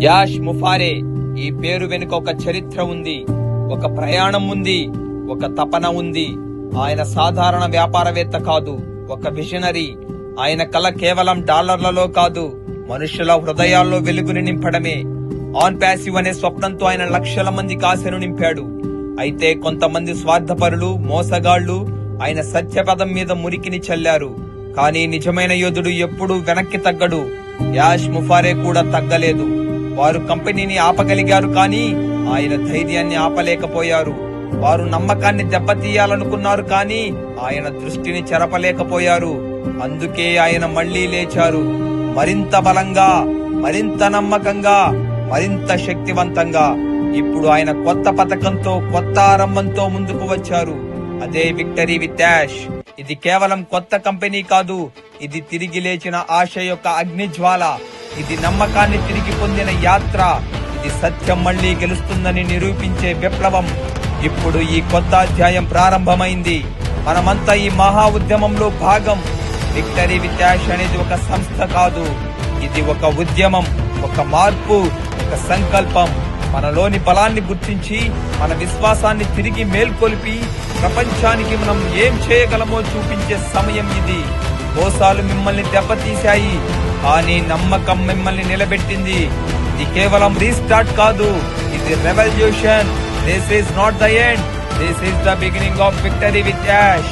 Ash ముఫారే ఈ పేరు వెనుక ఒక చరిత్ర ఉంది ఒక ప్రయాణం ఉంది ఒక తపన ఉంది. ఆయన సాధారణ వ్యాపారవేత్త కాదు ఒక విజనరీ. ఆయన కళ కేవలం డాలర్లలో కాదు మనుషుల హృదయాల్లో వెలుగుని నింపడమే. ఆన్ ప్యాసివ్ అనే స్వప్నంతో ఆయన లక్షల మంది కాశను నింపాడు. అయితే కొంతమంది స్వార్థపరులు మోసగాళ్ళు ఆయన సత్యపదం మీద మురికిని చల్లారు. కానీ నిజమైన యోధుడు ఎప్పుడూ వెనక్కి తగ్గడు. యాష్ ముఫారే కూడా తగ్గలేదు. వారు కంపెనీని ఆపగలిగారు కానీ ఆయన ధైర్యాన్ని ఆపలేకపోయారు. వారు నమ్మకాన్ని దెబ్బతీయాలనుకున్నారు కానీ ఆయన దృష్టిని చెరపలేకపోయారు. అందుకే ఆయన మళ్ళీ లేచారు. మరింత బలంగా మరింత నమ్మకంగా మరింత శక్తివంతంగా ఇప్పుడు ఆయన కొత్త పథకంతో కొత్త ఆరంభంతో ముందుకు వచ్చారు. అదే విక్టరీ విత్ డాష్. ఇది కేవలం కొత్త కంపెనీ కాదు ఇది తిరిగి లేచిన ఆశ యొక్క అగ్నిజ్వాల. ఇది నమ్మకాన్ని తిరిగి పొందిన యాత్ర. ఇది సత్యం మళ్ళీ గెలుస్తుందని నిరూపించే విప్లవం. ఇప్పుడు ఈ కొత్త అధ్యాయం ప్రారంభమైంది. మనమంతా ఈ మహా ఉద్యమంలో భాగం. విక్టరీ విత్యాష్ అనేది ఒక సంస్థ కాదు. ఇది ఒక ఉద్యమం ఒక మార్పు ఒక సంకల్పం. మనలోని బలాన్ని గుర్తించి మన విశ్వాసాన్ని తిరిగి మేల్కొల్పి ప్రపంచానికి మనం ఏం చేయగలమో చూపించే సమయం ఇది. మోసాలు మిమ్మల్ని దెబ్బతీశాయి. కానీ నమ్మకం మిమ్మల్ని నిలబెట్టింది. ఇది కేవలం రీస్టార్ట్ కాదు. ఇది revolution this is not the end this is the beginning of victory with Yash